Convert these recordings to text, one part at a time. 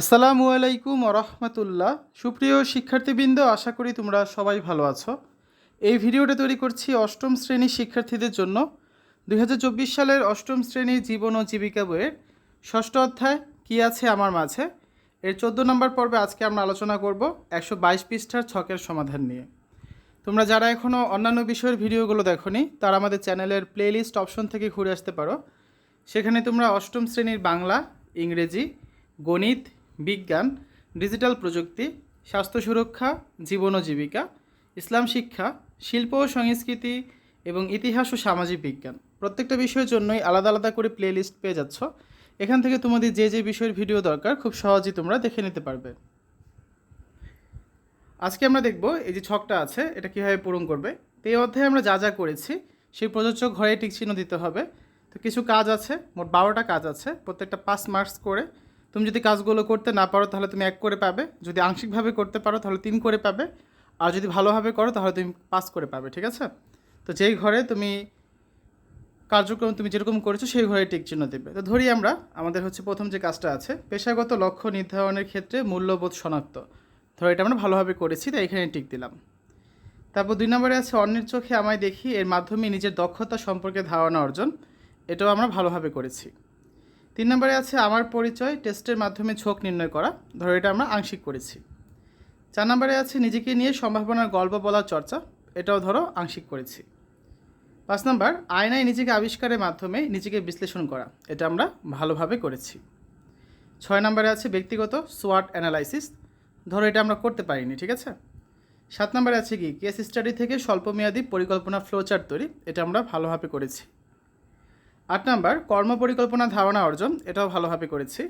আসসালামু আলাইকুম রহমতুল্লাহ সুপ্রিয় শিক্ষার্থীবৃন্দ, আশা করি তোমরা সবাই ভালো আছো। এই ভিডিওটা তৈরি করছি অষ্টম শ্রেণির শিক্ষার্থীদের জন্য। দু হাজার চব্বিশ সালের অষ্টম শ্রেণির জীবন ও জীবিকা বইয়ের ষষ্ঠ অধ্যায় কী আছে আমার মাঝে? এর চোদ্দ নম্বর পর্বে আজকে আমরা আলোচনা করব একশো বাইশ পৃষ্ঠার ছকের সমাধান নিয়ে। তোমরা যারা এখনও অন্যান্য বিষয়ের ভিডিওগুলো দেখোনি, তারা আমাদের চ্যানেলের প্লেলিস্ট অপশন থেকে ঘুরে আসতে পারো। সেখানে তোমরা অষ্টম শ্রেণির বাংলা, ইংরেজি, গণিত বিজ্ঞান, ডিজিটাল প্রযুক্তি, স্বাস্থ্য সুরক্ষা, জীবন ও জীবিকা, ইসলাম শিক্ষা, শিল্প ও সংস্কৃতি এবং ইতিহাস ও সামাজিক বিজ্ঞান। প্রত্যেকটা বিষয়ের জন্যই আলাদা আলাদা করে প্লে লিস্ট পেয়ে যাচ্ছ। এখান থেকে তোমাদের যে যে বিষয়ের ভিডিও দরকার, খুব সহজেই তোমরা দেখে নিতে পারবে। আজকে আমরা দেখব এই যে ছকটা আছে, এটা কীভাবে পূরণ করবে। তো এই অধ্যায়ে আমরা যা যা করেছি, সেই প্রযোজ্য ঘরে টিক চিহ্ন দিতে হবে। তো কিছু কাজ আছে, মোট বারোটা কাজ আছে, প্রত্যেকটা পাঁচ মার্কস করে। তুমি যদি কাজগুলো করতে না পারো, তাহলে তুমি এক করে পাবে। যদি আংশিকভাবে করতে পারো, তাহলে তিন করে পাবে। আর যদি ভালোভাবে করো, তাহলে তুমি পাস করে পাবে, ঠিক আছে? তো যেই ঘরে তুমি কার্যক্রম তুমি যেরকম করেছ, সেই ঘরে টিক চিহ্ন দেবে। তো ধরি আমরা, আমাদের হচ্ছে প্রথম যে কাজটা আছে, পেশাগত লক্ষ্য নির্ধারণের ক্ষেত্রে মূল্যবোধ শনাক্ত। ধরো এটা আমরা ভালোভাবে করেছি, তাই এখানে টিক দিলাম। তারপর দুই নম্বরে আছে, অন্যের চোখে আমায় দেখি, এর মাধ্যমে নিজের দক্ষতা সম্পর্কে ধারণা অর্জন। এটাও আমরা ভালোভাবে করেছি। তিন নম্বরে আছে আমার পরিচয়, টেস্টের মাধ্যমে ঝোঁক নির্ণয় করা। ধরো এটা আমরা আংশিক করেছি। চার নম্বরে আছে নিজেকে নিয়ে সম্ভাবনার গল্প বলার চর্চা, এটাও ধরো আংশিক করেছি। পাঁচ নম্বর, আয়নায় নিজেকে আবিষ্কারের মাধ্যমে নিজেকে বিশ্লেষণ করা, এটা আমরা ভালোভাবে করেছি। ছয় নম্বরে আছে ব্যক্তিগত সোয়াট অ্যানালাইসিস ধরো এটা আমরা করতে পারিনি, ঠিক আছে? সাত নম্বরে আছে কি কেস স্টাডি থেকে স্বল্পমেয়াদী পরিকল্পনা ফ্লোচার্ট তৈরি, এটা আমরা ভালোভাবে করেছি। আট নাম্বার কর্ম পরিকল্পনা ধারণা অর্জন, এটাও ভালোভাবে করেছি।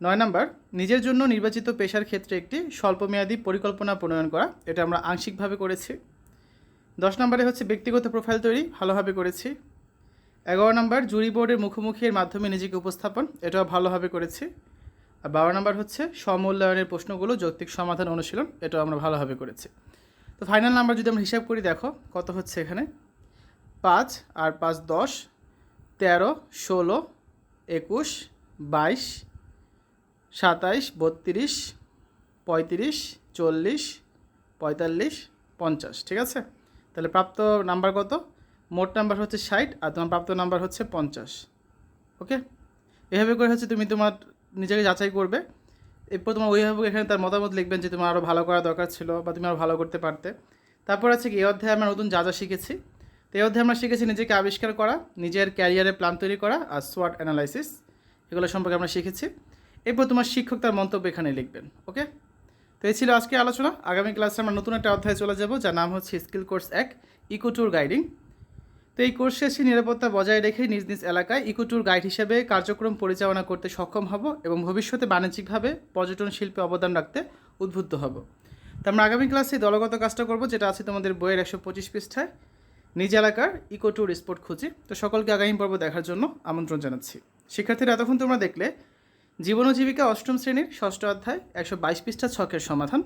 নয় নাম্বার, নিজের জন্য নির্বাচিত পেশার ক্ষেত্রে একটি স্বল্পমেয়াদী পরিকল্পনা প্রণয়ন করা, এটা আমরা আংশিকভাবে করেছি। দশ নম্বরে হচ্ছে ব্যক্তিগত প্রোফাইল তৈরি, ভালোভাবে করেছি। এগারো নম্বর, জুরি বোর্ডের মুখোমুখির মাধ্যমে নিজেকে উপস্থাপন, এটাও ভালোভাবে করেছি। আর বারো নম্বর হচ্ছে সমূল্যায়নের প্রশ্নগুলো, যৌক্তিক সমাধান অনুশীলন, এটাও আমরা ভালোভাবে করেছি। তো ফাইনাল নাম্বার যদি আমরা হিসাব করি, দেখো কত হচ্ছে এখানে। পাঁচ আর পাঁচ দশ তেরো, ষোলো, একুশ, বাইশ, সাতাইশ, বত্রিশ, পঁয়ত্রিশ, চল্লিশ, পঁয়তাল্লিশ, পঞ্চাশ, ঠিক আছে? তাহলে প্রাপ্ত নাম্বার কত? মোট নাম্বার হচ্ছে ষাট আর তোমার প্রাপ্ত নাম্বার হচ্ছে পঞ্চাশ, ওকে? এভাবে করে হচ্ছে তুমি তোমার নিজেকে যাচাই করবে। এরপর তোমার অভিভাবক এখানে তার মতামত লিখবেন যে তোমার আরও ভালো করা দরকার ছিল বা তুমি আরও ভালো করতে পারতে। তারপর আছে কি, এই অধ্যায়ে আমরা নতুন যা যা শিখেছি তো এই অধ্যায়ে আমরা শিখেছি নিজেকে আবিষ্কার করা, নিজের ক্যারিয়ারে প্ল্যান তৈরি করা আর সোয়াট অ্যানালাইসিস এগুলো সম্পর্কে আমরা শিখেছি। এরপর তোমার শিক্ষক তার মন্তব্য এখানে লিখবেন ওকে তো এই ছিল আজকে আলোচনা। আগামী ক্লাসে আমরা নতুন একটা অধ্যায়ে চলে যাব, যার নাম হচ্ছে স্কিল কোর্স এক ইকো ট্যুর গাইডিং তো এই কোর্স শেষে নিরাপত্তা বজায় রেখে নিজ নিজ এলাকায় ইকো ট্যুর গাইড হিসেবে কার্যক্রম পরিচালনা করতে সক্ষম হব এবং ভবিষ্যতে বাণিজ্যিকভাবে পর্যটন শিল্পে অবদান রাখতে উদ্বুদ্ধ হব। তো আমরা আগামী ক্লাসে দলগত কাজটা করব, যেটা আছে তোমাদের বইয়ের একশো পঁচিশ পৃষ্ঠায়। নিজ এলাকার ইকো ট্যুর স্পট খুঁজি। তো সকলকে আগামী পর্ব দেখার জন্য আমন্ত্রণ জানাচ্ছি। শিক্ষার্থীরা, এতক্ষণ তোমরা দেখলে জীবন ও জীবিকা অষ্টম শ্রেণির ষষ্ঠ অধ্যায় একশো বাইশ পৃষ্ঠা ছকের সমাধান।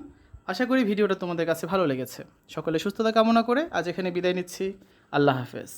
আশা করি ভিডিওটা তোমাদের কাছে ভালো লেগেছে। সকলে সুস্থতা কামনা করে আজ এখানে বিদায় নিচ্ছি। আল্লাহ হাফেজ।